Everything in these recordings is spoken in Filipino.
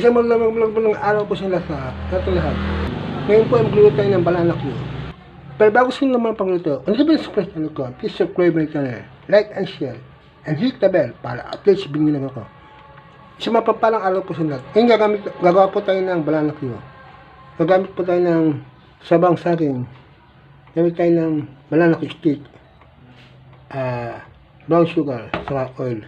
Isang malamang malamang araw po lahat. Sa ating lahat. Ngayon po ay magluluto tayo ng banana Q. Pero bago sa naman pagluto, kung sabihin sa press ano ko, please subscribe my channel, like and share, and hit the bell para update sa binigyan ko. Sa mapapalang araw po lahat. Ngayon gagamit, gagawa po tayo ng banana Q. Gagamit po tayo ng sabang saging. Gamit tayo ng banana Q stick. Ah, brown sugar, saka oil.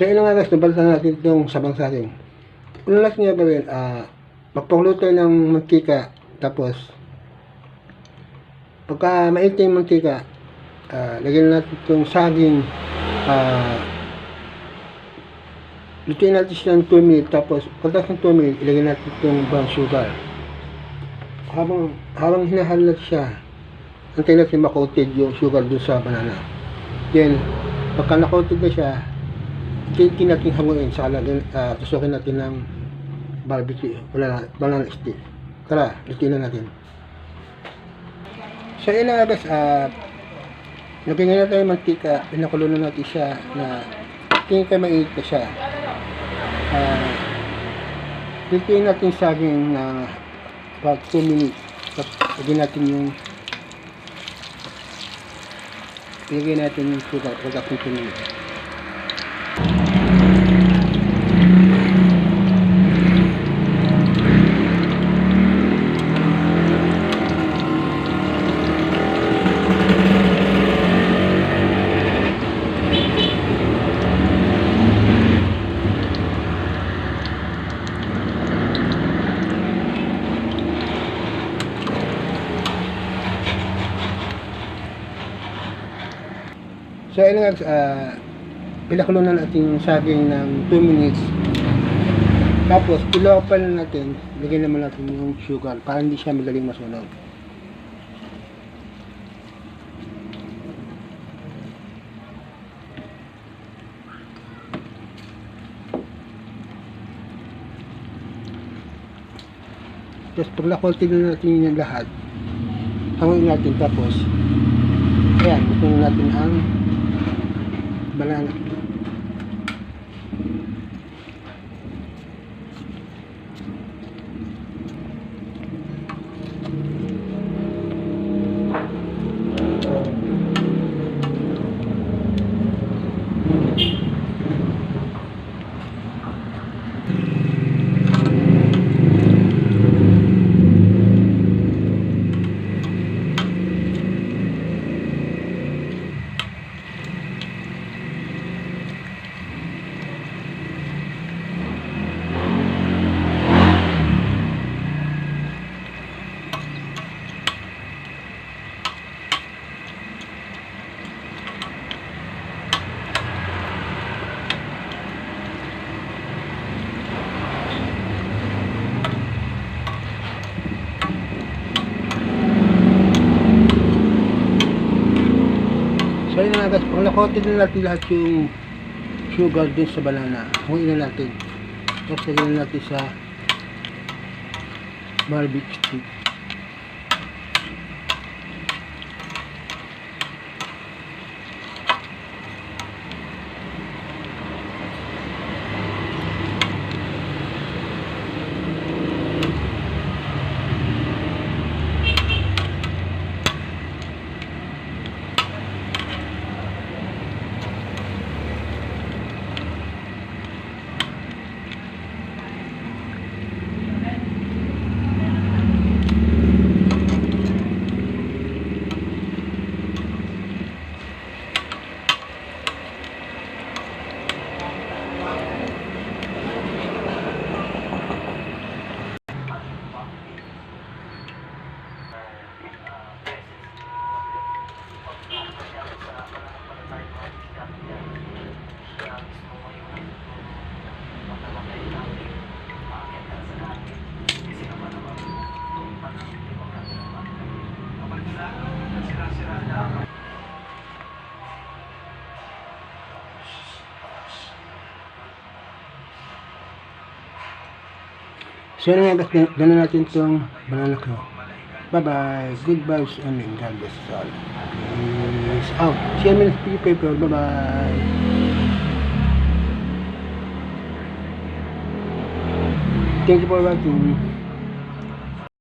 So yun nga guys, nabalitan natin itong sabang saging. Una lang niya gawin, ah, magpangluto ng mantika, tapos, pagka mainit yung mantika, ah, lagyan natin itong saging, ah, lutuin natin siya ng 2 minutes, tapos, pagkas ng 2 minutes, ilagay natin itong brown sugar. Habang, habang hinahalo natin siya, antayin natin makoated yung sugar doon sa banana. Then, pagka nakoated na siya, Tintin natin hanguin sa lagyan, uh, tusukin natin ng barbecue, wala banana stick. Tara, lutuin na natin. So yun na nga guys, uh, nagingin na tayo ng mantika, pinakulo na natin siya na tingin tayo mainit na siya. Uh, lutuin natin saging na about 2 minutes. Tapos lagyan natin yung ilagay natin yung sugar pagkakong 2 minutes. So, ayun nga, uh, pinakulo na natin yung saging ng 2 minutes. Tapos, ilopan na natin, lagyan naman natin yung sugar para hindi siya madaling masunog. Tapos, pag nakonti na natin yung lahat, hangin natin tapos, ayan, ito na natin ang banana. So pag nakotin na natin lahat yung sugar dun sa banana, huwin na natin. Tapos lagyan na natin sa barbecue stick. So yun nga guys, natin itong banana ko. Bye-bye. Good vibes and God bless all. Peace out. See you in the paper. Bye-bye. Thank you for watching.